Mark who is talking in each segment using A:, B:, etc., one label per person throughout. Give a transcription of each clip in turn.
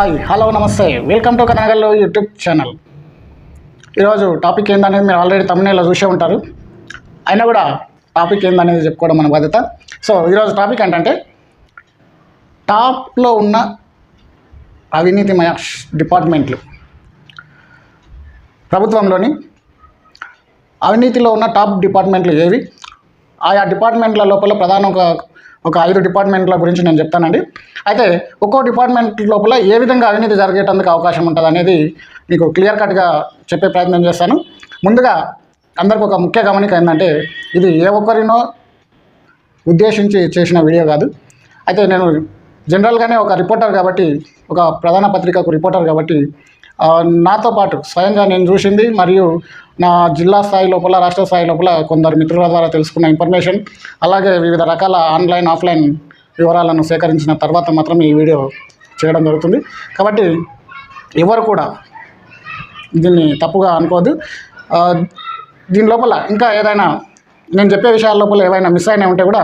A: Hi hello నమస్తే. Welcome to కనగల్లో YouTube channel. ఈరోజు టాపిక్ ఏందనేది మీరు ఆల్రెడీ తమిళలో చూసే ఉంటారు. అయినా కూడా టాపిక్ ఏందనేది చెప్పుకోవడం మన బాధ్యత. సో ఈరోజు టాపిక్ ఏంటంటే టాప్లో ఉన్న అవినీతిమయ డిపార్ట్మెంట్లు. ప్రభుత్వంలోని అవినీతిలో ఉన్న టాప్ డిపార్ట్మెంట్లు ఏవి? ఆయా డిపార్ట్మెంట్ల లోపల ప్రధాన ఒక ఒక ఐదు డిపార్ట్మెంట్ల గురించి నేను చెప్తానండి. అయితే ఒక్కో డిపార్ట్మెంట్ లోపల ఏ విధంగా అవినీతి జరిగేటందుకు అవకాశం ఉంటుంది అనేది మీకు క్లియర్ కట్గా చెప్పే ప్రయత్నం చేస్తాను. ముందుగా అందరికి ఒక ముఖ్య గమనిక ఏంటంటే ఇది ఏ ఒక్కరినో ఉద్దేశించి చేసిన వీడియో కాదు. అయితే నేను జనరల్గానే ఒక రిపోర్టర్ కాబట్టి ఒక ప్రధాన పత్రికకు రిపోర్టర్ కాబట్టి నాతో పాటు స్వయంగా నేను చూసింది మరియు నా జిల్లా స్థాయి లోపల రాష్ట్ర స్థాయి లోపల కొందరు మిత్రుల ద్వారా తెలుసుకున్న ఇన్ఫర్మేషన్ అలాగే వివిధ రకాల ఆన్లైన్ ఆఫ్లైన్ వివరాలను సేకరించిన తర్వాత మాత్రం ఈ వీడియో చేయడం జరుగుతుంది. కాబట్టి ఎవరు కూడా దీన్ని తప్పుగా అనుకోవద్దు. దీని లోపల ఇంకా ఏదైనా నేను చెప్పే విషయాల లోపల ఏవైనా మిస్ అయినా ఉంటే కూడా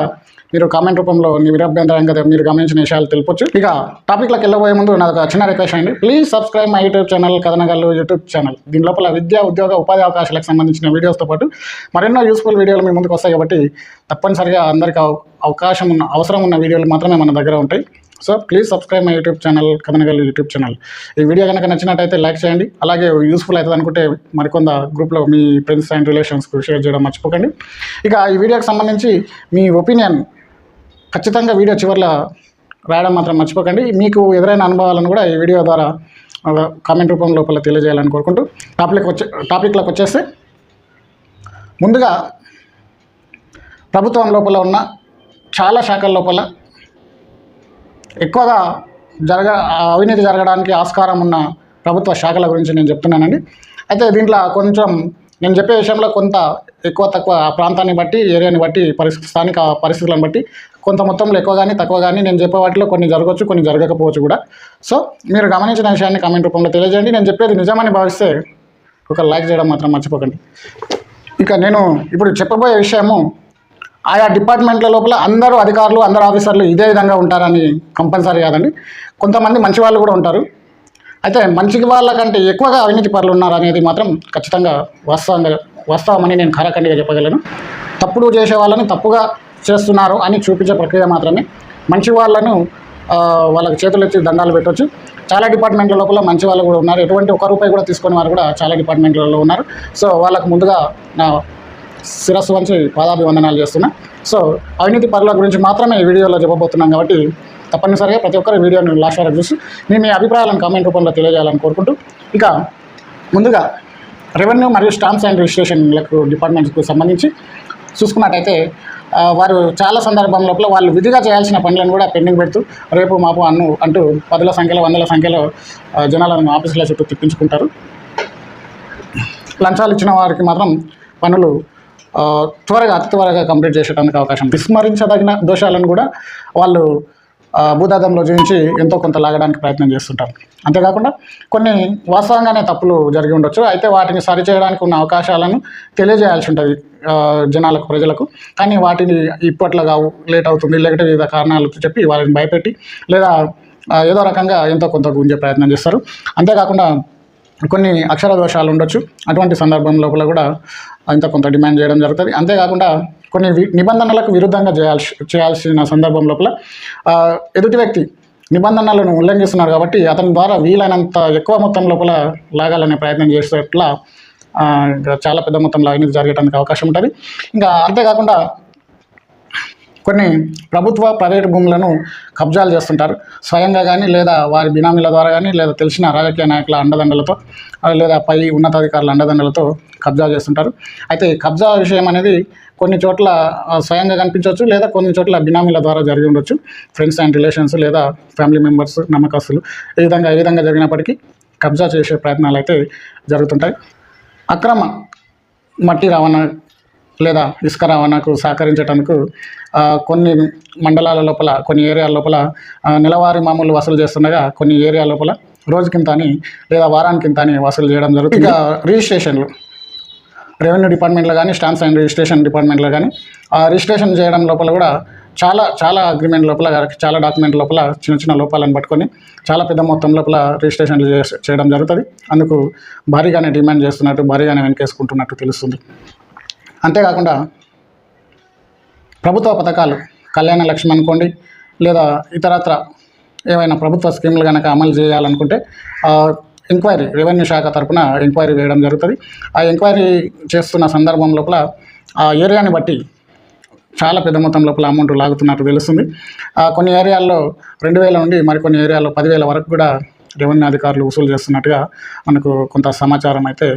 A: మీరు కామెంట్ రూపంలో మీ విరభ్యంతరంగా మీరు గమనించిన విషయాలు తెలుపొచ్చు. ఇక టాపిక్లోకి వెళ్ళబోయే ముందు నాది ఒక చిన్న రిక్వెస్ట్ అండి. Please subscribe my YouTube channel Kathanagallu YouTube channel దీని లోపల విద్యా ఉద్యోగ ఉపాధి అవకాశాలకు సంబంధించిన వీడియోస్తో పాటు మరెన్నో యూస్ఫుల్ వీడియోలు మీ ముందుకు వస్తాయి కాబట్టి తప్పనిసరిగా అందరికీ అవ- అవకాశం ఉన్న అవసరం ఉన్న వీడియోలు మాత్రమే మన దగ్గర ఉంటాయి. So please subscribe my YouTube channel Kathanagal YouTube channel ఈ వీడియో కనుక నచ్చినట్టయితే లైక్ చేయండి. అలాగే యూస్ఫుల్ అవుతుంది అనుకుంటే మరికొంత గ్రూప్లో మీ ఫ్రెండ్స్ అండ్ రిలేషన్స్కు షేర్ చేయడం మర్చిపోకండి. ఇక ఈ వీడియోకి సంబంధించి మీ ఒపీనియన్ ఖచ్చితంగా వీడియో చివరిలో రాయడం మాత్రం మర్చిపోకండి. మీకు ఎదురైన అనుభవాలను కూడా ఈ వీడియో ద్వారా కామెంట్ రూపం లోపల తెలియజేయాలని కోరుకుంటూ టాపిక్ వచ్చే టాపిక్లోకి వచ్చేస్తే ముందుగా ప్రభుత్వం లోపల ఉన్న చాలా శాఖల లోపల ఎక్కువగా జరగ అవినీతి జరగడానికి ఆస్కారం ఉన్న ప్రభుత్వ శాఖల గురించి నేను చెప్తున్నానండి. అయితే దీంట్లో కొంచెం నేను చెప్పే విషయంలో కొంత ఎక్కువ తక్కువ ఆ ప్రాంతాన్ని బట్టి ఏరియాని బట్టి పరిస్థితి స్థానిక పరిస్థితులను బట్టి కొంత మొత్తంలో ఎక్కువ కానీ తక్కువ కానీ నేను చెప్పే వాటిలో కొన్ని జరగవచ్చు కొన్ని జరగకపోవచ్చు కూడా. సో మీరు గమనించిన విషయాన్ని కామెంట్ రూపంలో తెలియజేయండి. నేను చెప్పేది నిజమని భావిస్తే ఒక లైక్ చేయడం మాత్రం మర్చిపోకండి. ఇక నేను ఇప్పుడు చెప్పబోయే విషయము ఆయా డిపార్ట్మెంట్ల లోపల అందరూ అధికారులు అందరు ఆఫీసర్లు ఇదే విధంగా ఉంటారని కంపల్సరీ కాదండి. కొంతమంది మంచి వాళ్ళు కూడా ఉంటారు. అయితే మంచి వాళ్ళకంటే ఎక్కువగా అవినీతి పరులు ఉన్నారు అనేది మాత్రం ఖచ్చితంగా వాస్తవంగా వాస్తవమని నేను ఖరాఖండిగా చెప్పగలను. తప్పుడు చేసే వాళ్ళని తప్పుగా చేస్తున్నారు అని చూపించే ప్రక్రియ మాత్రమే. మంచి వాళ్ళను వాళ్ళకి చేతులు ఎత్తి దండాలు పెట్టవచ్చు చాలా డిపార్ట్మెంట్ల లోపల మంచి వాళ్ళు కూడా ఉన్నారు. ఎటువంటి ఒక రూపాయి కూడా తీసుకునే వారు కూడా చాలా డిపార్ట్మెంట్లలో ఉన్నారు. సో వాళ్ళకు ముందుగా నా శిరస్సు వంచి పాదాభివందనాలు చేస్తున్నా. సో అవినీతి పరుల గురించి మాత్రమే ఈ వీడియోలో చెప్పబోతున్నాం కాబట్టి తప్పనిసరిగా ప్రతి ఒక్కరు వీడియోని లాస్ట్ వరకు చూసి మీ మీ అభిప్రాయాలను కామెంట్ రూపంలో తెలియజేయాలని కోరుకుంటూ ఇక ముందుగా రెవెన్యూ మరియు స్టాంప్స్ అండ్ రిజిస్ట్రేషన్లకు డిపార్ట్మెంట్స్కు సంబంధించి చూసుకున్నట్టయితే వారు చాలా సందర్భం లోపల వాళ్ళు విధిగా చేయాల్సిన పనులను కూడా పెండింగ్ పెడుతూ రేపు మాపు అన్ను అంటూ పదుల సంఖ్యలో వందల సంఖ్యలో జనాలను ఆఫీసుల చుట్టూ తిప్పించుకుంటారు. లంచాలు ఇచ్చిన వారికి మాత్రం పనులు త్వరగా అతి త్వరగా కంప్లీట్ చేసేటానికి అవకాశం. విస్మరించదగిన దోషాలను కూడా వాళ్ళు భూదాదంలో చూపించి ఎంతో కొంత లాగడానికి ప్రయత్నం చేస్తుంటారు. అంతేకాకుండా కొన్ని వాస్తవంగానే తప్పులు జరిగి ఉండొచ్చు. అయితే వాటిని సరిచేయడానికి ఉన్న అవకాశాలను తెలియజేయాల్సి ఉంటుంది. జనాలకు ప్రజలకు. కానీ వాటిని ఇప్పట్లో కావు లేట్ అవుతుంది లేకపోతే వివిధ కారణాలు చెప్పి వాళ్ళని భయపెట్టి లేదా ఏదో రకంగా ఎంతో కొంత గుంజే ప్రయత్నం చేస్తారు. అంతేకాకుండా కొన్ని అక్షర దోషాలు ఉండొచ్చు. అటువంటి సందర్భం లోపల కూడా అంత కొంత డిమాండ్ చేయడం జరుగుతుంది. అంతేకాకుండా కొన్ని వి- నిబంధనలకు విరుద్ధంగా చేయాల్సి చేయాల్సిన సందర్భం లోపల ఎదుటి వ్యక్తి నిబంధనలను ఉల్లంఘిస్తున్నారు కాబట్టి అతని ద్వారా వీలైనంత ఎక్కువ మొత్తం లోపల లాగాలనే ప్రయత్నం చేసేట్లా చాలా పెద్ద మొత్తంలో అవినీతి జరగడానికి అవకాశం ఉంటుంది. ఇంకా అంతేకాకుండా కొన్ని ప్రభుత్వ ప్రైవేటు భూములను కబ్జాలు చేస్తుంటారు. స్వయంగా కానీ లేదా వారి బినామీల ద్వారా కానీ లేదా తెలిసిన రాజకీయ నాయకుల అండదండలతో లేదా పై ఉన్నతాధికారుల అండదండలతో కబ్జా చేస్తుంటారు. అయితే ఈ కబ్జా విషయం అనేది కొన్ని చోట్ల స్వయంగా కనిపించవచ్చు లేదా కొన్ని చోట్ల బినామీల ద్వారా జరిగి ఉండొచ్చు. ఫ్రెండ్స్ అండ్ రిలేషన్స్ లేదా ఫ్యామిలీ మెంబర్స్ నమ్మకస్తులు ఈ విధంగా ఏ విధంగా జరిగినప్పటికీ కబ్జా చేసే ప్రయత్నాలు అయితే జరుగుతుంటాయి. అక్రమ మట్టి రవాణా లేదా ఇసుక రవాణాకు సహకరించడానికి కొన్ని మండలాల లోపల కొన్ని ఏరియా లోపల నెలవారీ మామూలు వసూలు చేస్తుండగా కొన్ని ఏరియా లోపల రోజుకింత అని లేదా వారానికింత అని వసూలు చేయడం జరుగుతుంది. ఇక రిజిస్ట్రేషన్లు. రెవెన్యూ డిపార్ట్మెంట్లో కానీ స్టాంప్స్ అండ్ రిజిస్ట్రేషన్ డిపార్ట్మెంట్లో కానీ ఆ రిజిస్ట్రేషన్ చేయడం లోపల కూడా చాలా చాలా అగ్రిమెంట్ లోపల చాలా డాక్యుమెంట్ లోపల చిన్న చిన్న లోపాలను పట్టుకొని చాలా పెద్ద మొత్తం లోపల రిజిస్ట్రేషన్లు చేయడం జరుగుతుంది. అందుకు భారీగానే డిమాండ్ చేస్తున్నట్టు భారీగానే వెనకేసుకుంటున్నట్టు తెలుస్తుంది. అంతేకాకుండా ప్రభుత్వ పథకాలు కళ్యాణ లక్ష్మి అనుకోండి లేదా ఇతరత్ర ఏవైనా ప్రభుత్వ స్కీములు కనుక అమలు చేయాలనుకుంటే ఎంక్వైరీ రెవెన్యూ శాఖ తరపున ఎంక్వైరీ వేయడం జరుగుతుంది. ఆ ఎంక్వైరీ చేస్తున్న సందర్భం లోపల ఆ ఏరియాని బట్టి చాలా పెద్ద మొత్తం లోపల అమౌంట్ లాగుతున్నట్టు తెలుస్తుంది. ఆ, కొన్ని ఏరియాల్లో రెండు వేల నుండి మరికొన్ని ఏరియాల్లో పదివేల వరకు కూడా రెవెన్యూ అధికారులు వసూలు చేస్తున్నట్టుగా మనకు కొంత సమాచారం అయితే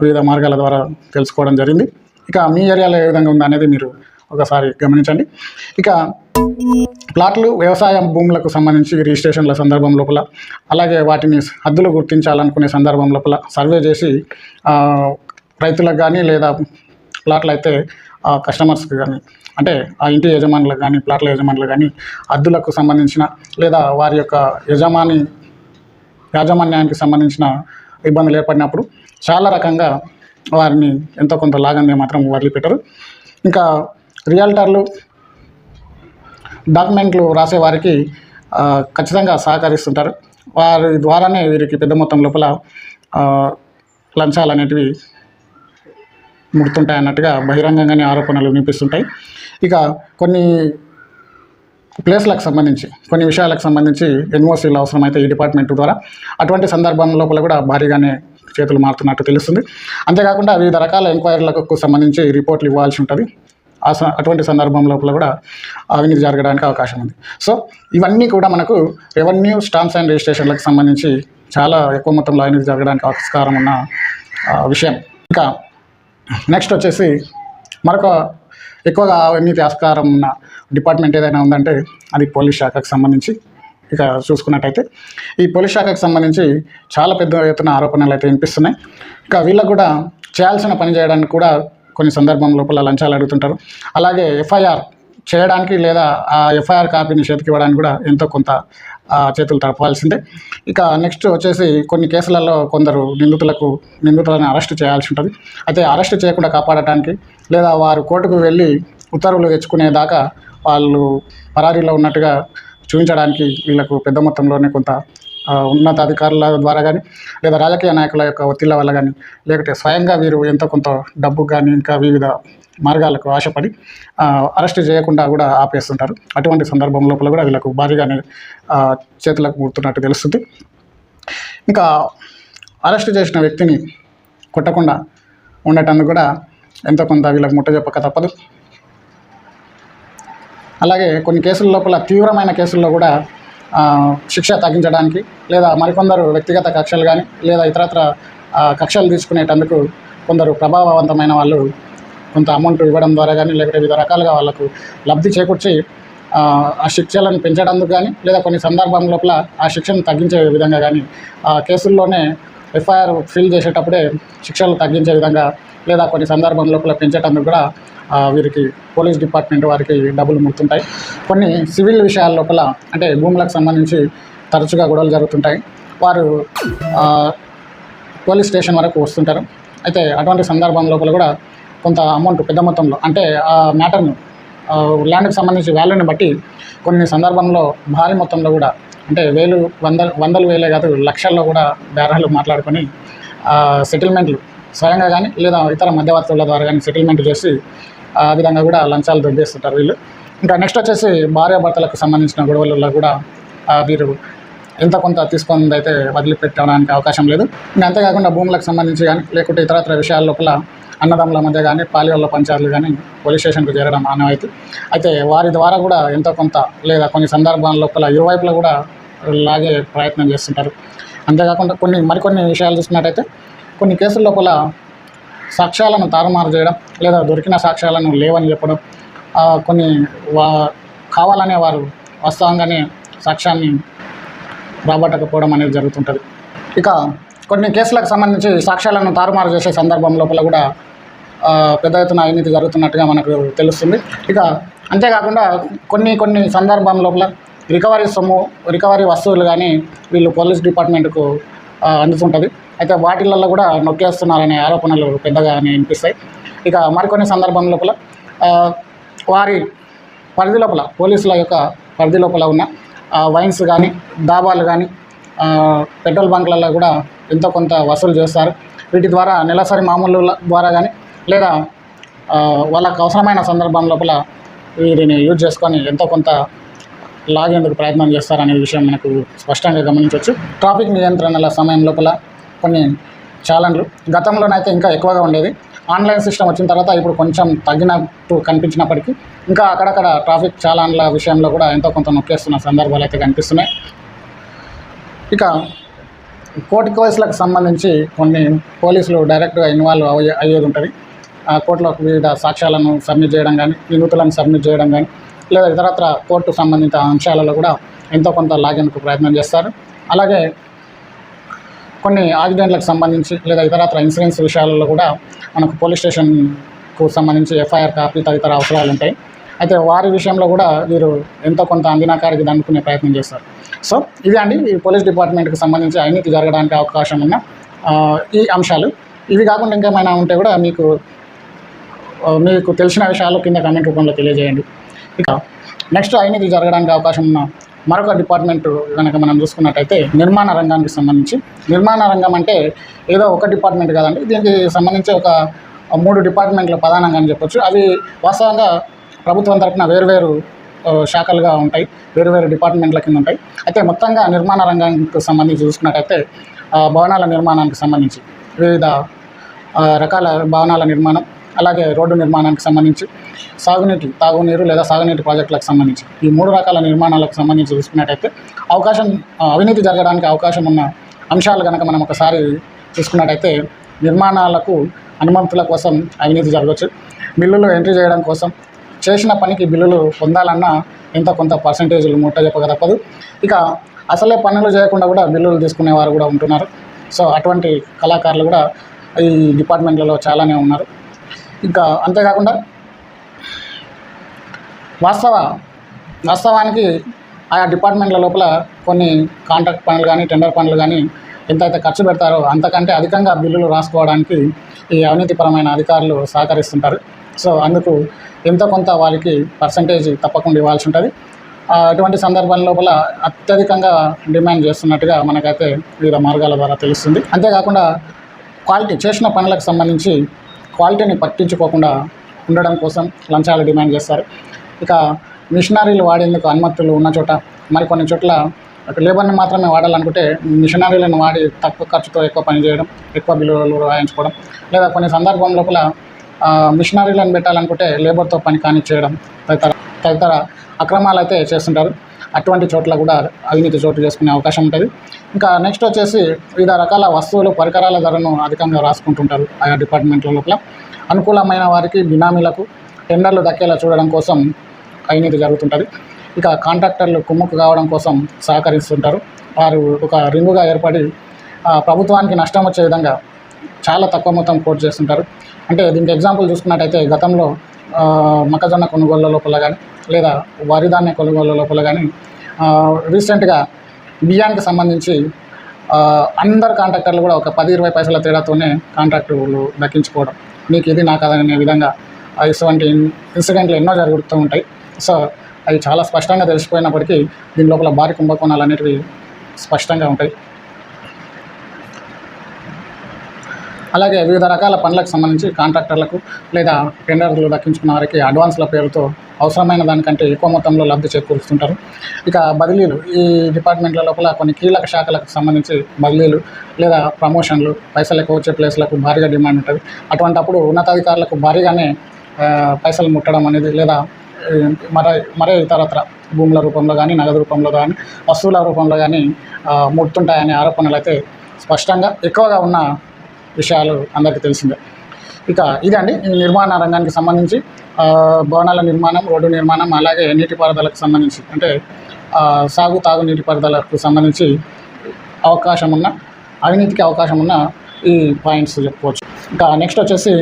A: వివిధ మార్గాల ద్వారా తెలుసుకోవడం జరిగింది. ఇక మీ ఏరియాలో ఏ విధంగా ఉంది అనేది మీరు ఒకసారి గమనించండి. ఇక ప్లాట్లు వ్యవసాయ భూములకు సంబంధించి రిజిస్ట్రేషన్ల సందర్భం లోపల అలాగే వాటిని హద్దులు గుర్తించాలనుకునే సందర్భం లోపల సర్వే చేసి రైతులకు కానీ లేదా ప్లాట్లు అయితే ఆ కస్టమర్స్కి కానీ అంటే ఆ ఇంటి యజమానులకు కానీ ప్లాట్ల యజమానులకు కానీ అద్దులకు సంబంధించిన లేదా వారి యొక్క యజమాని యాజమాన్యానికి సంబంధించిన ఇబ్బందులు ఏర్పడినప్పుడు చాలా రకంగా వారిని ఎంతో కొంత లాగందే మాత్రం వదిలిపెట్టరు. ఇంకా రియల్టర్లు డాక్యుమెంట్లు రాసే వారికి ఖచ్చితంగా సహకరిస్తుంటారు. వారి ద్వారానే వీరికి పెద్ద మొత్తం లోపల లంచాలు అనేటివి ముడుతుంటాయి అన్నట్టుగా బహిరంగంగానే ఆరోపణలు వినిపిస్తుంటాయి. ఇక కొన్ని ప్లేస్లకు సంబంధించి కొన్ని విషయాలకు సంబంధించి ఎన్ఓసీలు అవసరమైతే ఈ డిపార్ట్మెంట్ ద్వారా అటువంటి సందర్భం లోపల కూడా భారీగానే చేతులు మారుతున్నట్టు తెలుస్తుంది. అంతేకాకుండా వివిధ రకాల ఎంక్వైరీలకు సంబంధించి రిపోర్ట్లు ఇవ్వాల్సి ఉంటుంది. ఆ అటువంటి సందర్భం లోపల కూడా అవినీతి జరగడానికి అవకాశం ఉంది. సో ఇవన్నీ కూడా మనకు రెవెన్యూ స్టాంప్స్ అండ్ రిజిస్ట్రేషన్లకు సంబంధించి చాలా ఎక్కువ మొత్తంలో అవినీతి జరగడానికి ఆస్కారం ఉన్న విషయం. ఇంకా నెక్స్ట్ వచ్చేసి మరొక ఎక్కువగా అవినీతి ఆస్కారం ఉన్న డిపార్ట్మెంట్ ఏదైనా ఉందంటే అది పోలీస్ శాఖకు సంబంధించి ఇక చూసుకున్నట్టయితే ఈ పోలీస్ శాఖకు సంబంధించి చాలా పెద్ద ఎత్తున ఆరోపణలు అయితే వినిపిస్తున్నాయి. ఇక వీళ్ళకు కూడా చేయాల్సిన పని చేయడానికి కూడా కొన్ని సందర్భం లోపల లంచాలు అడుగుతుంటారు. అలాగే ఎఫ్ఐఆర్ చేయడానికి లేదా ఆ ఎఫ్ఐఆర్ కాపీని చేతికి ఇవ్వడానికి కూడా ఎంతో కొంత చేతులు తడపాల్సిందే ఇక నెక్స్ట్ వచ్చేసి కొన్ని కేసులలో కొందరు నిందితులకు నిందితులను అరెస్ట్ చేయాల్సి ఉంటుంది. అయితే అరెస్ట్ చేయకుండా కాపాడటానికి లేదా వారు కోర్టుకు వెళ్ళి ఉత్తర్వులు తెచ్చుకునేదాకా వాళ్ళు పరారీలో ఉన్నట్టుగా చూపించడానికి వీళ్ళకు పెద్ద మొత్తంలోనే కొంత ఉన్నత అధికారుల ద్వారా కానీ లేదా రాజకీయ నాయకుల యొక్క ఒత్తిళ్ళ వల్ల కానీ లేకపోతే స్వయంగా వీరు ఎంతో కొంత డబ్బు కానీ ఇంకా వివిధ మార్గాలకు ఆశపడి అరెస్ట్ చేయకుండా కూడా ఆపేస్తుంటారు. అటువంటి సందర్భం లోపల కూడా వీళ్ళకు భారీగానే చేతులకు ముడుతున్నట్టు తెలుస్తుంది. ఇంకా అరెస్ట్ చేసిన వ్యక్తిని కొట్టకుండా ఉండటానికి కూడా ఎంతో కొంత వీళ్ళకు ముట్ట చెప్పక తప్పదు. అలాగే కొన్ని కేసుల లోపల తీవ్రమైన కేసుల్లో కూడా శిక్ష తగ్గించడానికి లేదా మరికొందరు వ్యక్తిగత కక్షలు కానీ లేదా ఇతరత్ర కక్షలు తీసుకునేటందుకు కొందరు ప్రభావవంతమైన వాళ్ళు కొంత అమౌంట్ ఇవ్వడం ద్వారా కానీ లేకపోతే వివిధ రకాలుగా వాళ్ళకు లబ్ధి చేకూర్చి ఆ, శిక్షలను పెంచడానికి కానీ లేదా కొన్ని సందర్భం లోపల ఆ శిక్షను తగ్గించే విధంగా కానీ ఆ కేసుల్లోనే ఎఫ్ఐఆర్ ఫిల్ చేసేటప్పుడే శిక్షలు తగ్గించే విధంగా లేదా కొన్ని సందర్భం లోపల పెంచేటందుకు కూడా వీరికి పోలీస్ డిపార్ట్మెంట్ వారికి డబ్బులు ముడుతుంటాయి. కొన్ని సివిల్ విషయాల లోపల అంటే భూములకు సంబంధించి తరచుగా గొడవలు జరుగుతుంటాయి. వారు పోలీస్ స్టేషన్ వరకు వస్తుంటారు. అయితే అటువంటి సందర్భం లోపల కూడా కొంత అమౌంట్ పెద్ద మొత్తంలో అంటే ఆ మ్యాటర్ను ల్యాండ్కి సంబంధించి వాల్యూని బట్టి కొన్ని సందర్భంలో భారీ మొత్తంలో కూడా అంటే వేలు వందలు వందలు వేలే కాదు లక్షల్లో కూడా బేరాలు మాట్లాడుకొని సెటిల్మెంట్లు స్వయంగా కానీ లేదా ఇతర మధ్యవర్తుల ద్వారా కానీ సెటిల్మెంట్ చేసి ఆ విధంగా కూడా లంచాలు దొబ్బేస్తుంటారు వీళ్ళు. ఇంకా నెక్స్ట్ వచ్చేసి భార్యాభర్తలకు సంబంధించిన గొడవలలో కూడా వీరు ఎంత కొంత తీసుకుంది అయితే వదిలిపెట్టడానికి అవకాశం లేదు. ఇంకా అంతేకాకుండా భూములకు సంబంధించి కానీ లేకుంటే ఇతరత్ర విషయాల లోపల అన్నదమ్ముల మధ్య కానీ పాలివల్ల పంచాయతీలు కానీ పోలీస్ స్టేషన్కు చేరడం ఆనవాయితీ అయితే వారి ద్వారా కూడా ఎంతో కొంత లేదా కొన్ని సందర్భాల లోపల ఇరువైపులా కూడా లాగే ప్రయత్నం చేస్తుంటారు. అంతేకాకుండా కొన్ని మరికొన్ని విషయాలు చూసినట్టయితే కొన్ని కేసుల లోపల సాక్ష్యాలను తారుమారు చేయడం లేదా దొరికిన సాక్ష్యాలను లేవని చెప్పడం కొన్ని వా కావాలనే వారు వాస్తవంగానే సాక్ష్యాన్ని రాబట్టకపోవడం అనేది జరుగుతుంటుంది. ఇక కొన్ని కేసులకు సంబంధించి సాక్ష్యాలను తారుమారు చేసే సందర్భం లోపల కూడా పెద్ద ఎత్తున అవినీతి జరుగుతున్నట్టుగా మనకు తెలుస్తుంది. ఇక అంతేకాకుండా కొన్ని కొన్ని సందర్భం లోపల రికవరీ సొమ్ము రికవరీ వస్తువులు కానీ వీళ్ళు పోలీస్ డిపార్ట్మెంట్కు అందుతుంటుంది. అయితే వాటిలలో కూడా నొక్కేస్తున్నారనే ఆరోపణలు పెద్దగా వినిపిస్తాయి. ఇక మరికొన్ని సందర్భం లోపల వారి పరిధి లోపల పోలీసుల యొక్క పరిధి లోపల ఉన్న వైన్స్ కానీ దాబాలు కానీ పెట్రోల్ బంక్లలో కూడా ఎంతో కొంత వసూలు చేస్తారు. వీటి ద్వారా నెలసరి మామూలు ద్వారా కానీ లేదా వాళ్ళకు అవసరమైన సందర్భం లోపల వీరిని యూజ్ చేసుకొని ఎంతో కొంత లాగేందుకు ప్రయత్నం చేస్తారనే విషయం మనకు స్పష్టంగా గమనించవచ్చు. ట్రాఫిక్ నియంత్రణల సమయం లోపల కొన్ని ఛాలెంజ్లు. గతంలోనైతే ఇంకా ఎక్కువగా ఉండేది ఆన్లైన్ సిస్టమ్ వచ్చిన తర్వాత ఇప్పుడు కొంచెం తగ్గినట్టు కనిపించినప్పటికీ ఇంకా అక్కడక్కడ ట్రాఫిక్ చాలాన్ల విషయంలో కూడా ఎంతో కొంత నొక్కేస్తున్న సందర్భాలు అయితే కనిపిస్తున్నాయి. ఇక కోర్టు కేసులకు సంబంధించి కొన్ని పోలీసులు డైరెక్ట్గా ఇన్వాల్వ్ అయ్యే అయ్యేది ఉంటుంది. కోర్టులో వివిధ సాక్ష్యాలను సబ్మిట్ చేయడం కానీ వినూతులను సబ్మిట్ చేయడం కానీ లేదా ఇతరత్ర కోర్టు సంబంధిత అంశాలలో కూడా ఎంతో కొంత లాగేందుకు ప్రయత్నం చేస్తారు. అలాగే కొన్ని యాక్సిడెంట్లకు సంబంధించి లేదా ఇతరత్ర ఇన్సూరెన్స్ విషయాలలో కూడా మనకు పోలీస్ స్టేషన్కు సంబంధించి ఎఫ్ఐఆర్ కాపీ తదితర అవసరాలు ఉంటాయి. అయితే వారి విషయంలో కూడా వీరు ఎంతో కొంత అందినాకారికి దండుకునే ప్రయత్నం చేస్తారు. సో ఇది అండి. ఈ పోలీస్ డిపార్ట్మెంట్కి సంబంధించి అవినీతి జరగడానికి అవకాశం ఉన్న ఈ అంశాలు. ఇవి కాకుండా ఇంకేమైనా ఉంటే కూడా మీకు మీకు తెలిసిన విషయాలు కింద కామెంట్ రూపంలో తెలియజేయండి. ఇక నెక్స్ట్ అవినీతి జరగడానికి అవకాశం ఉన్న మరొక డిపార్ట్మెంట్ కనుక మనం చూసుకున్నట్టయితే నిర్మాణ రంగానికి సంబంధించి. నిర్మాణ రంగం అంటే ఏదో ఒక డిపార్ట్మెంట్ కాదండి. దీనికి సంబంధించి ఒక మూడు డిపార్ట్మెంట్లు ప్రధానంగా అని చెప్పొచ్చు. అవి వాస్తవంగా ప్రభుత్వం తరపున వేరువేరు శాఖలుగా ఉంటాయి. వేరువేరు డిపార్ట్మెంట్ల కింద ఉంటాయి. అయితే మొత్తంగా నిర్మాణ రంగానికి సంబంధించి చూసుకున్నట్టయితే భవనాల నిర్మాణానికి సంబంధించి వివిధ రకాల భవనాల నిర్మాణం అలాగే రోడ్డు నిర్మాణానికి సంబంధించి సాగునీటి తాగునీరు లేదా సాగునీటి ప్రాజెక్టులకు సంబంధించి ఈ మూడు రకాల నిర్మాణాలకు సంబంధించి చూసుకున్నట్టయితే అవకాశం అవినీతి జరగడానికి అవకాశం ఉన్న అంశాలు కనుక మనం ఒకసారి చూసుకున్నట్టయితే నిర్మాణాలకు అనుమతుల కోసం అవినీతి జరగవచ్చు బిల్లులు ఎంట్రీ చేయడం కోసం చేసిన పనికి బిల్లులు పొందాలన్నా ఎంత కొంత పర్సంటేజీలు ముట్ట చెప్పక తప్పదు. ఇక అసలే పనులు చేయకుండా కూడా బిల్లులు తీసుకునేవారు కూడా ఉంటున్నారు. సో అటువంటి కళాకారులు కూడా ఈ డిపార్ట్మెంట్లలో చాలానే ఉన్నారు. ఇంకా అంతేకాకుండా వాస్తవ వాస్తవానికి ఆయా డిపార్ట్మెంట్ల లోపల కొన్ని కాంట్రాక్ట్ పనులు కానీ టెండర్ పనులు కానీ ఎంతైతే ఖర్చు పెడతారో అంతకంటే అధికంగా బిల్లులు రాసుకోవడానికి ఈ అవినీతిపరమైన అధికారులు సహకరిస్తుంటారు. సో అందుకు ఎంత కొంత వాళ్ళకి పర్సంటేజ్ తప్పకుండా ఇవ్వాల్సి ఉంటుంది. ఆ, అటువంటి సందర్భాల లోపల అత్యధికంగా డిమాండ్ చేస్తున్నట్టుగా మనకైతే వివిధ మార్గాల ద్వారా తెలుస్తుంది. అంతేకాకుండా క్వాలిటీ చేసిన పనులకు సంబంధించి క్వాలిటీని పట్టించుకోకుండా ఉండడం కోసం లంచాలు డిమాండ్ చేస్తారు. ఇక మిషనరీలు వాడేందుకు అనుమతులు ఉన్న చోట మరికొన్ని చోట్ల లేబర్ని మాత్రమే వాడాలనుకుంటే మిషనరీలను వాడి తక్కువ ఖర్చుతో ఎక్కువ పని చేయడం ఎక్కువ బిల్లులు రాయించుకోవడం లేదా కొన్ని సందర్భం లోపల మిషనరీలను పెట్టాలనుకుంటే లేబర్తో పని కానిచ్చేయడం తదితర తదితర అక్రమాలు అయితే చేస్తుంటారు. అటువంటి చోట్ల కూడా అవినీతి చోటు చేసుకునే అవకాశం ఉంటుంది. ఇంకా నెక్స్ట్ వచ్చేసి వివిధ రకాల వస్తువులు పరికరాల ధరను అధికంగా రాసుకుంటుంటారు ఆయా డిపార్ట్మెంట్ల లోపల. అనుకూలమైన వారికి బినామీలకు టెండర్లు దక్కేలా చూడడం కోసం అవినీతి జరుగుతుంటుంది. ఇక కాంట్రాక్టర్లు కుమ్ముకు కావడం కోసం సహకరిస్తుంటారు. వారు ఒక రింగుగా ఏర్పడి ఆ, ప్రభుత్వానికి నష్టం వచ్చే విధంగా చాలా తక్కువ మొత్తం కోట్ చేస్తుంటారు. అంటే దీనికి ఎగ్జాంపుల్ చూసుకున్నట్టయితే గతంలో మొక్కజొన్న కొనుగోళ్ళ లోపల కానీ లేదా వరి ధాన్య కొనుగోళ్ళ లోపల కానీ రీసెంట్గా బియ్యానికి సంబంధించి అందరు కాంట్రాక్టర్లు కూడా ఒక పది ఇరవై పైసల తేడాతోనే కాంట్రాక్టులు దక్కించుకోవడం. నీకు ఇది నాకు అదనే విధంగా ఇటువంటి ఇన్సిడెంట్లు ఎన్నో జరుగుతూ ఉంటాయి. సో అవి చాలా స్పష్టంగా తెలిసిపోయినప్పటికీ దీని లోపల భారీ కుంభకోణాలు అనేటివి స్పష్టంగా ఉంటాయి. అలాగే వివిధ రకాల పనులకు సంబంధించి కాంట్రాక్టర్లకు లేదా టెండర్లు దక్కించుకున్న వారికి అడ్వాన్స్ల పేరుతో అవసరమైన దానికంటే ఎక్కువ మొత్తంలో లబ్ధి చేకూరుస్తుంటారు. ఇక బదిలీలు ఈ డిపార్ట్మెంట్ల లోపల కొన్ని కీలక శాఖలకు సంబంధించి బదిలీలు లేదా ప్రమోషన్లు పైసలు ఎక్కువ వచ్చే ప్లేస్లకు భారీగా డిమాండ్ ఉంటుంది. అటువంటప్పుడు ఉన్నతాధికారులకు భారీగానే పైసలు ముట్టడం అనేది లేదా ఈ, మర మరే ఇతరత్ర భూముల రూపంలో కానీ నగదు రూపంలో కానీ వస్తువుల రూపంలో కానీ ముడుతుంటాయనే ఆరోపణలు అయితే స్పష్టంగా ఎక్కువగా ఉన్న విషయాలు అందరికీ తెలిసిందే. ఇక ఇదండి ఈ నిర్మాణ రంగానికి సంబంధించి భవనాల నిర్మాణం రోడ్డు నిర్మాణం అలాగే నీటిపారుదలకు సంబంధించి అంటే సాగు తాగు నీటిపారుదలకు సంబంధించి అవకాశం ఉన్న అవినీతికి అవకాశం ఉన్న ఈ పాయింట్స్ చెప్పుకోవచ్చు. ఇంకా నెక్స్ట్ వచ్చేసి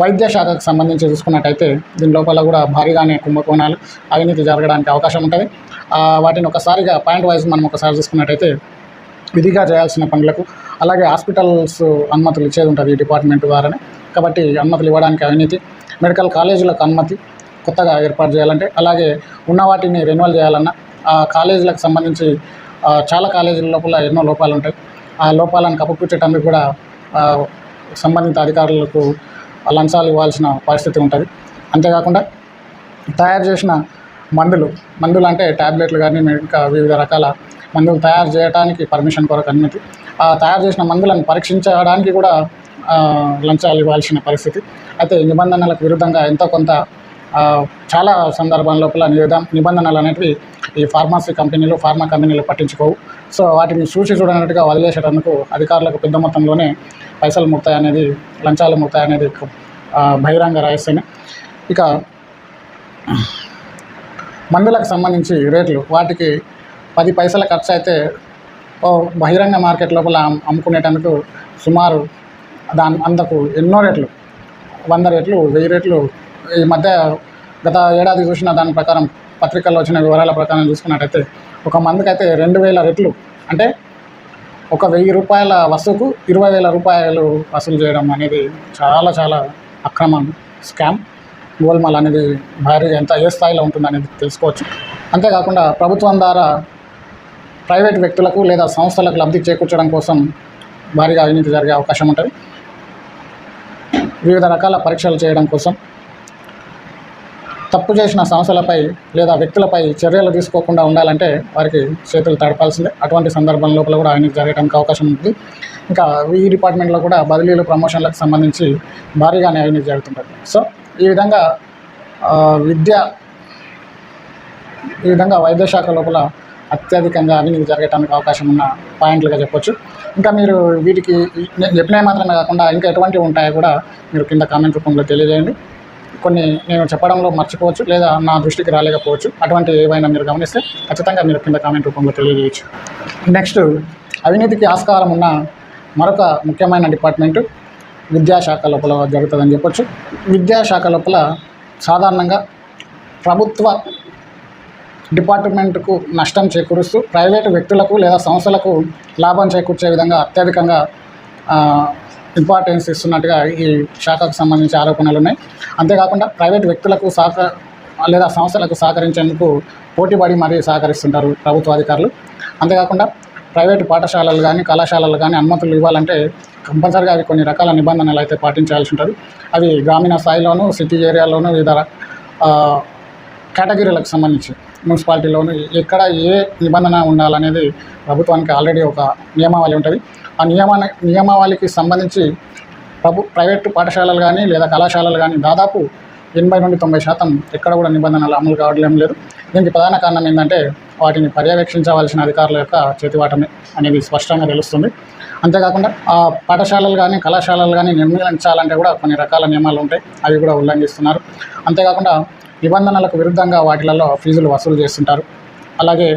A: వైద్య శాఖకు సంబంధించి చూసుకున్నట్టయితే దీని లోపల కూడా భారీగానే కుంభకోణాలు అవినీతి జరగడానికి అవకాశం ఉంటుంది వాటిని ఒకసారిగా పాయింట్ వైజ్ మనం ఒకసారి చూసుకున్నట్టయితే విధిగా చేయాల్సిన పనులకు అలాగే హాస్పిటల్స్ అనుమతులు ఇచ్చేది ఉంటుంది ఈ డిపార్ట్మెంట్ ద్వారానే. కాబట్టి అనుమతులు ఇవ్వడానికి అవినీతి మెడికల్ కాలేజీలకు అనుమతి కొత్తగా ఏర్పాటు చేయాలంటే అలాగే ఉన్న వాటిని రెన్యువల్ చేయాలన్నా ఆ కాలేజీలకు సంబంధించి చాలా కాలేజీల లోపల ఎన్నో లోపాలు ఉంటాయి. ఆ లోపాలను కప్పుపుచ్చేటందుకు కూడా సంబంధిత అధికారులకు లంచాలు ఇవ్వాల్సిన పరిస్థితి ఉంటుంది. అంతేకాకుండా తయారు చేసిన మందులు మందులు అంటే ట్యాబ్లెట్లు కానీ ఇంకా వివిధ రకాల మందులు తయారు చేయడానికి పర్మిషన్ కొరకు అనుమతి ఆ తయారు చేసిన మందులను పరీక్షించడానికి కూడా లంచాలు ఇవ్వాల్సిన పరిస్థితి. అయితే నిబంధనలకు విరుద్ధంగా ఎంతో కొంత చాలా సందర్భాల లోపల నిబంధనలు అనేటివి ఈ ఫార్మసీ కంపెనీలు ఫార్మా కంపెనీలు పట్టించుకోవు. సో వాటిని చూసి చూడనట్టుగా వదిలేసేటందుకు అధికారులకు పెద్ద మొత్తంలోనే పైసలు ముడతాయి అనేది లంచాలు ముడతాయి అనేది బహిరంగ రహస్యమే. ఇక మందులకు సంబంధించి రేట్లు వాటికి పది పైసల ఖర్చు అయితే ఓ బహిరంగ మార్కెట్ లోపల అమ్ముకునేటందుకు సుమారు దాని అందుకు ఎన్నో రేట్లు. వంద రేట్లు వెయ్యి రేట్లు. ఈ మధ్య గత ఏడాది చూసిన దాని ప్రకారం పత్రికల్లో వచ్చిన వివరాల ప్రకారం చూసుకున్నట్టయితే ఒక మందుకైతే రెండు వేల రెట్లు. అంటే ఒక వెయ్యి రూపాయల వస్తువుకు ఇరవై వేల రూపాయలు వసూలు చేయడం అనేది చాలా చాలా అక్రమం స్కామ్. గోల్మాల్ అనేది భారీ ఎంత ఏ స్థాయిలో ఉంటుందనేది తెలుసుకోవచ్చు. అంతేకాకుండా ప్రభుత్వం ద్వారా ప్రైవేట్ వ్యక్తులకు లేదా సంస్థలకు లబ్ధి చేకూర్చడం కోసం భారీగా అవినీతి జరిగే అవకాశం ఉంటుంది. వివిధ రకాల పరీక్షలు చేయడం కోసం తప్పు చేసిన సంస్థలపై లేదా వ్యక్తులపై చర్యలు తీసుకోకుండా ఉండాలంటే వారికి చేతులు తడపాల్సిందే. అటువంటి సందర్భం లోపల కూడా అవినీతి జరగడానికి అవకాశం ఉంటుంది. ఇంకా ఈ డిపార్ట్మెంట్లో కూడా బదిలీలు ప్రమోషన్లకు సంబంధించి భారీగానే అవినీతి జరుగుతుంటుంది. సో ఈ విధంగా విద్య ఈ విధంగా వైద్య శాఖ లోపల అత్యధికంగా అవినీతి జరగటానికి అవకాశం ఉన్న పాయింట్లుగా చెప్పొచ్చు. ఇంకా మీరు వీటికి నేను చెప్పినవి మాత్రమే కాకుండా ఇంకా ఎటువంటివి ఉంటాయో కూడా మీరు కింద కామెంట్ రూపంలో తెలియజేయండి. కొన్ని నేను చెప్పడంలో మర్చిపోవచ్చు లేదా నా దృష్టికి రాలేకపోవచ్చు. అటువంటి ఏవైనా మీరు గమనిస్తే ఖచ్చితంగా మీరు కింద కామెంట్ రూపంలో తెలియజేయచ్చు. నెక్స్ట్ అవినీతికి ఆస్కారం ఉన్న మరొక ముఖ్యమైన డిపార్ట్మెంటు విద్యాశాఖ లోపల జరుగుతుందని చెప్పొచ్చు. విద్యాశాఖ లోపల సాధారణంగా ప్రభుత్వ డిపార్ట్మెంట్కు నష్టం చేకూరుస్తూ ప్రైవేటు వ్యక్తులకు లేదా సంస్థలకు లాభం చేకూర్చే విధంగా అత్యధికంగా ఇంపార్టెన్స్ ఇస్తున్నట్టుగా ఈ శాఖకు సంబంధించి ఆరోపణలు ఉన్నాయి. అంతేకాకుండా ప్రైవేట్ వ్యక్తులకు సహక లేదా సంస్థలకు సహకరించేందుకు పోటీపడి మరీ సహకరిస్తుంటారు ప్రభుత్వ అధికారులు. అంతేకాకుండా ప్రైవేటు పాఠశాలలు కానీ కళాశాలలు కానీ అనుమతులు ఇవ్వాలంటే కంపల్సరీగా అవి కొన్ని రకాల నిబంధనలు అయితే పాటించాల్సి ఉంటుంది. అవి గ్రామీణ స్థాయిలోనూ సిటీ ఏరియాలోనూ వివిధ కేటగిరీలకు సంబంధించి. మున్సిపాలిటీలోను ఎక్కడ ఏ నిబంధన ఉండాలనేది ప్రభుత్వానికి ఆల్రెడీ ఒక నియమావళి ఉంటుంది. ఆ నియమా నియమావళికి సంబంధించి ప్రభు ప్రైవేటు పాఠశాలలు కానీ లేదా కళాశాలలు కానీ దాదాపు ఎనభై నుండి తొంభై శాతం ఎక్కడ కూడా నిబంధనలు అమలు కావడం లేదు. దీనికి ప్రధాన కారణం ఏంటంటే వాటిని పర్యవేక్షించవలసిన అధికారుల యొక్క చేతివాటమే అనేది స్పష్టంగా తెలుస్తుంది. అంతేకాకుండా ఆ పాఠశాలలు కానీ కళాశాలలు కానీ నిర్మించాలంటే కూడా కొన్ని రకాల నియమాలు ఉంటాయి. అవి కూడా ఉల్లంఘిస్తున్నారు. అంతేకాకుండా నిబంధనలకు విరుద్ధంగా వాటిలలో ఫీజులు వసూలు చేస్తుంటారు. అలాగే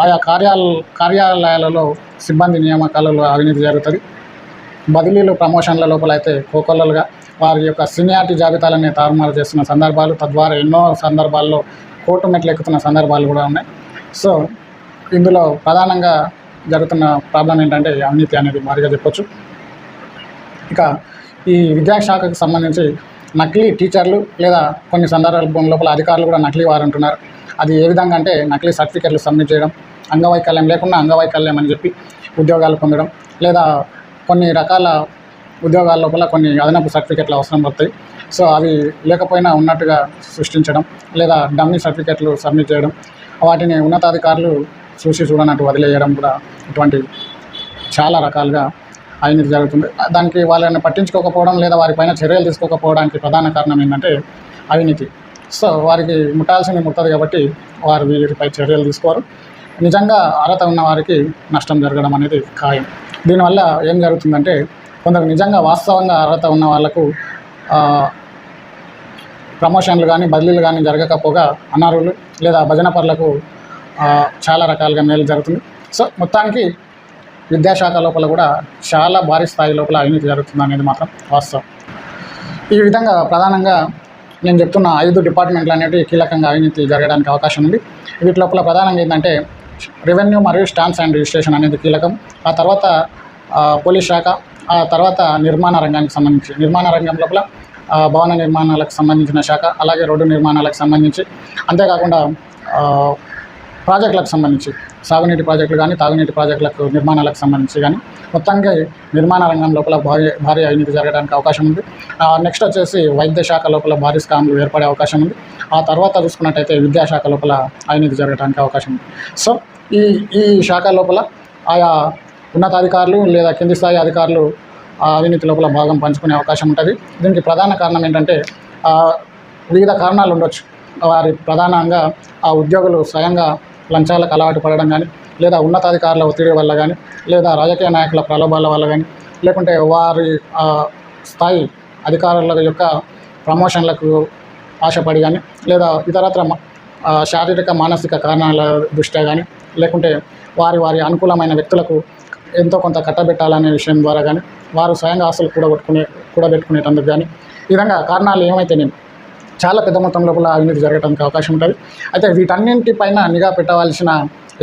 A: ఆయా కార్యాల కార్యాలయాలలో సిబ్బంది నియామకాలలో అవినీతి జరుగుతుంది. బదిలీలు ప్రమోషన్ల లోపల అయితే కోకొల్లలుగా వారి యొక్క సీనియారిటీ జాబితాలనే తారుమారు చేస్తున్న సందర్భాలు తద్వారా ఎన్నో సందర్భాల్లో కోర్టు మెట్లు ఎక్కుతున్న సందర్భాలు కూడా ఉన్నాయి. సో ఇందులో ప్రధానంగా జరుగుతున్న ప్రాబ్లం ఏంటంటే అవినీతి అనేది మారిగా చెప్పొచ్చు. ఇక ఈ విద్యాశాఖకు సంబంధించి నకిలీ టీచర్లు లేదా కొన్ని సందర్భం లోపల అధికారులు కూడా నకిలీ వారు అంటున్నారు. అది ఏ విధంగా అంటే నకిలీ సర్టిఫికెట్లు సబ్మిట్ చేయడం అంగవైకల్యం లేకుండా అంగవైకల్యం అని చెప్పి ఉద్యోగాలు పొందడం లేదా కొన్ని రకాల ఉద్యోగాల లోపల కొన్ని అదనపు సర్టిఫికెట్లు అవసరం పడతాయి. సో అవి లేకపోయినా ఉన్నట్టుగా సృష్టించడం లేదా డమ్మీ సర్టిఫికెట్లు సబ్మిట్ చేయడం వాటిని ఉన్నతాధికారులు చూసి చూడనట్టు వదిలేయడం కూడా ఇటువంటి చాలా రకాలుగా అవినీతి జరుగుతుంది దానికి వాళ్ళని పట్టించుకోకపోవడం లేదా వారిపైన చర్యలు తీసుకోకపోవడానికి ప్రధాన కారణం ఏంటంటే అవినీతి. సో వారికి ముట్టాల్సింది ముట్టదు కాబట్టి వారు వీరిపై చర్యలు తీసుకోరు. నిజంగా అర్హత ఉన్న వారికి నష్టం జరగడం అనేది ఖాయం. దీనివల్ల ఏం జరుగుతుందంటే కొందరు నిజంగా వాస్తవంగా అర్హత ఉన్న వాళ్ళకు ప్రమోషన్లు కానీ బదిలీలు కానీ జరగకపోగా అనారులు లేదా భజన పనులకు చాలా రకాలుగా మేలు జరుగుతుంది. సో మొత్తానికి విద్యాశాఖ లోపల కూడా చాలా భారీ స్థాయి లోపల అవినీతి జరుగుతుంది అనేది మాత్రం వాస్తవం. ఈ విధంగా ప్రధానంగా నేను చెప్తున్న ఐదు డిపార్ట్మెంట్లు అనేవి కీలకంగా అవినీతి జరగడానికి అవకాశం ఉంది. వీటి లోపల ప్రధానంగా ఏంటంటే రెవెన్యూ మరియు స్టాంప్స్ అండ్ రిజిస్ట్రేషన్ అనేది కీలకం. ఆ తర్వాత పోలీస్ శాఖ ఆ తర్వాత నిర్మాణ రంగానికి సంబంధించి నిర్మాణ రంగం లోపల భవన నిర్మాణాలకు సంబంధించిన శాఖ అలాగే రోడ్డు నిర్మాణాలకు సంబంధించి అంతేకాకుండా ప్రాజెక్టులకు సంబంధించి సాగునీటి ప్రాజెక్టులు కానీ తాగునీటి ప్రాజెక్టులకు నిర్మాణాలకు సంబంధించి కానీ మొత్తంగా నిర్మాణ రంగం లోపల భారీ భారీ అవినీతి జరగడానికి అవకాశం ఉంది. నెక్స్ట్ వచ్చేసి వైద్య శాఖ లోపల భారీ స్కామ్లు ఏర్పడే అవకాశం ఉంది. ఆ తర్వాత చూసుకున్నట్టయితే విద్యాశాఖ లోపల అవినీతి జరగడానికి అవకాశం ఉంది. సో ఈ ఈ శాఖ లోపల ఆయా ఉన్నతాధికారులు లేదా కింది స్థాయి అధికారులు అవినీతి లోపల భాగం పంచుకునే అవకాశం ఉంటుంది. దీనికి ప్రధాన కారణం ఏంటంటే వివిధ కారణాలు ఉండొచ్చు. వారి ప్రధానంగా ఆ ఉద్యోగులు స్వయంగా లంచాలకు అలవాటు పడడం కానీ లేదా ఉన్నతాధికారుల ఒత్తిడి వల్ల కానీ లేదా రాజకీయ నాయకుల ప్రలోభాల వల్ల కానీ లేకుంటే వారి స్థాయి అధికారుల యొక్క ప్రమోషన్లకు ఆశపడి కానీ లేదా ఇతరత్ర మ- శారీరక మానసిక కారణాల దృష్ట్యా కానీ లేకుంటే వారి వారి అనుకూలమైన వ్యక్తులకు ఎంతో కొంత కట్టబెట్టాలనే విషయం ద్వారా కానీ వారు స్వయంగా ఆస్తులు కూడబెట్టుకునే కూడబెట్టుకునేటందుకు కానీ ఈ విధంగా కారణాలు ఏమైతే నేను చాలా పెద్ద మొత్తం లోపల అవినీతి జరగడానికి అవకాశం ఉంటుంది. అయితే వీటన్నింటిపైన నిఘా పెట్టవలసిన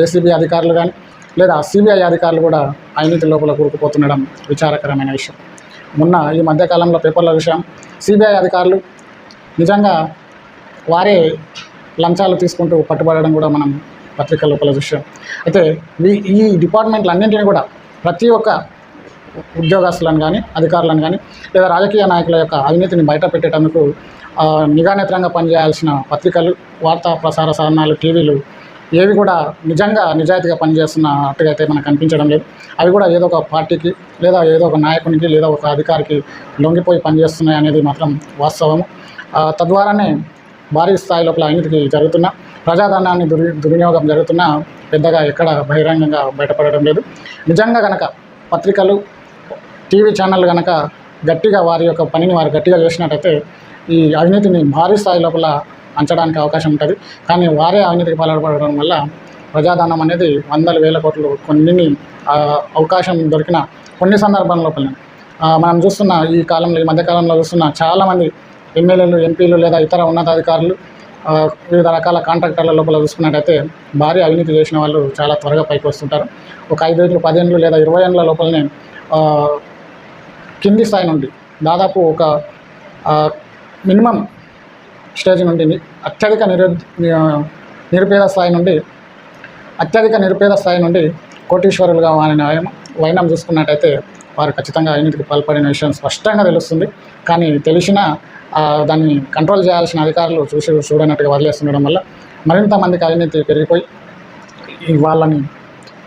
A: ఏసీబీ అధికారులు కానీ లేదా సిబిఐ అధికారులు కూడా అవినీతి లోపల కూరుకుపోతుండడం విచారకరమైన విషయం. మొన్న ఈ మధ్యకాలంలో పేపర్ల విషయం సిబిఐ అధికారులు నిజంగా వారే లంచాలు తీసుకుంటూ పట్టుబడడం కూడా మనం పత్రికల లోపల విషయం అయితే ఈ ఈ డిపార్ట్మెంట్లన్నింటినీ కూడా ప్రతి ఒక్క ఉద్యోగస్తులను కానీ అధికారులను కానీ లేదా రాజకీయ నాయకుల యొక్క అవినీతిని బయట పెట్టేటందుకు నిఘానేత్రంగా పనిచేయాల్సిన పత్రికలు వార్తా ప్రసార సాధనాలు టీవీలు ఏవి కూడా నిజంగా నిజాయితీగా పనిచేస్తున్నట్టుగా అయితే మనకు కనిపించడం లేదు. అవి కూడా ఏదో ఒక పార్టీకి లేదా ఏదో ఒక నాయకునికి లేదా ఒక అధికారికి లొంగిపోయి పనిచేస్తున్నాయి అనేది మాత్రం వాస్తవము. తద్వారానే భారీ స్థాయి లోపల అవినీతికి జరుగుతున్న ప్రజాధనాన్ని దుర్ దుర్వినియోగం జరుగుతున్నా పెద్దగా ఎక్కడ బహిరంగంగా బయటపడడం లేదు. నిజంగా కనుక పత్రికలు టీవీ ఛానళ్ళు కనుక గట్టిగా వారి యొక్క పనిని వారు గట్టిగా చేసినట్టయితే ఈ అవినీతిని భారీ స్థాయి లోపల అంచడానికి అవకాశం ఉంటుంది. కానీ వారే అవినీతికి పాల్పడడం వల్ల ప్రజాదానం అనేది వందల వేల కోట్లు కొన్ని అవకాశం దొరికిన కొన్ని సందర్భాల లోపల మనం చూస్తున్న ఈ కాలంలో ఈ మధ్యకాలంలో చూస్తున్న చాలామంది ఎమ్మెల్యేలు ఎంపీలు లేదా ఇతర ఉన్నతాధికారులు వివిధ రకాల కాంట్రాక్టర్ల లోపల చూసుకున్నట్టయితే భారీ అవినీతి చేసిన వాళ్ళు చాలా త్వరగా పైకి వస్తుంటారు. ఒక ఐదేళ్ళు పదేళ్ళు లేదా ఇరవై ఏళ్ళ లోపలనే కింది స్థాయి నుండి దాదాపు ఒక మినిమం స్టేజ్ నుండి అత్యధిక నిరు నిరుపేద స్థాయి నుండి అత్యధిక నిరుపేద స్థాయి నుండి కోటీశ్వరులుగా వారిని ఆయన వైనం చూసుకున్నట్టయితే వారు ఖచ్చితంగా అవినీతికి పాల్పడిన విషయం స్పష్టంగా తెలుస్తుంది. కానీ తెలిసినా దాన్ని కంట్రోల్ చేయాల్సిన అధికారులు చూసి చూడనట్టుగా వదిలేస్తుండడం వల్ల మరింత మందికి అవినీతి పెరిగిపోయి వాళ్ళని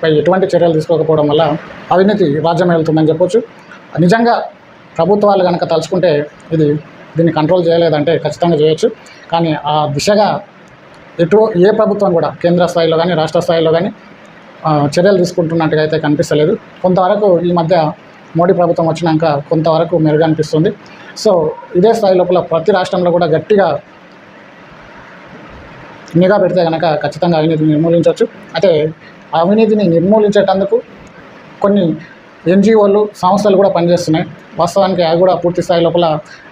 A: పై ఎటువంటి చర్యలు తీసుకోకపోవడం వల్ల అవినీతి రాజ్యం వెళ్తుందని చెప్పొచ్చు. నిజంగా ప్రభుత్వాలు కనుక తలుచుకుంటే ఇది దీన్ని కంట్రోల్ చేయలేదంటే ఖచ్చితంగా చేయొచ్చు. కానీ ఆ దిశగా ఎటు ఏ ప్రభుత్వం కూడా కేంద్ర స్థాయిలో కానీ రాష్ట్ర స్థాయిలో కానీ చర్యలు తీసుకుంటున్నట్టుగా అయితే కనిపిస్తలేదు. కొంతవరకు ఈ మధ్య మోడీ ప్రభుత్వం వచ్చినాక కొంతవరకు మెరుగనిపిస్తుంది సో ఇదే స్థాయి లోపల ప్రతి రాష్ట్రంలో కూడా గట్టిగా నిఘా పెడితే కనుక ఖచ్చితంగా అవినీతిని నిర్మూలించవచ్చు. అయితే అవినీతిని నిర్మూలించేటందుకు కొన్ని ఎన్జిఓలు సంస్థలు కూడా పనిచేస్తున్నాయి. వాస్తవానికి అవి కూడా పూర్తి స్థాయి లోపల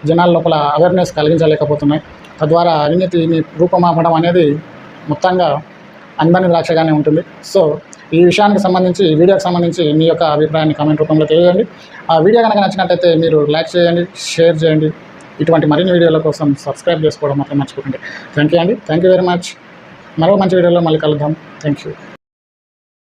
A: జనాల లోపల అవేర్నెస్ కలిగించలేకపోతున్నాయి. తద్వారా అవినీతిని రూపమాపడం అనేది మొత్తంగా అందని ద్రాక్షగానే ఉంటుంది. సో ఈ విషయానికి సంబంధించి ఈ వీడియోకి సంబంధించి మీ యొక్క అభిప్రాయాన్ని కామెంట్ రూపంలో తెలియజేయండి. ఆ వీడియో కనుక నచ్చినట్టయితే మీరు లైక్ చేయండి షేర్ చేయండి. ఇటువంటి మరిన్ని వీడియోల కోసం సబ్స్క్రైబ్ చేసుకోవడం మాత్రం మర్చిపోకండి. థ్యాంక్ యూ అండి. థ్యాంక్ యూ వెరీ మచ్ మరో మంచి వీడియోలో మళ్ళీ కలుద్దాం. Thank you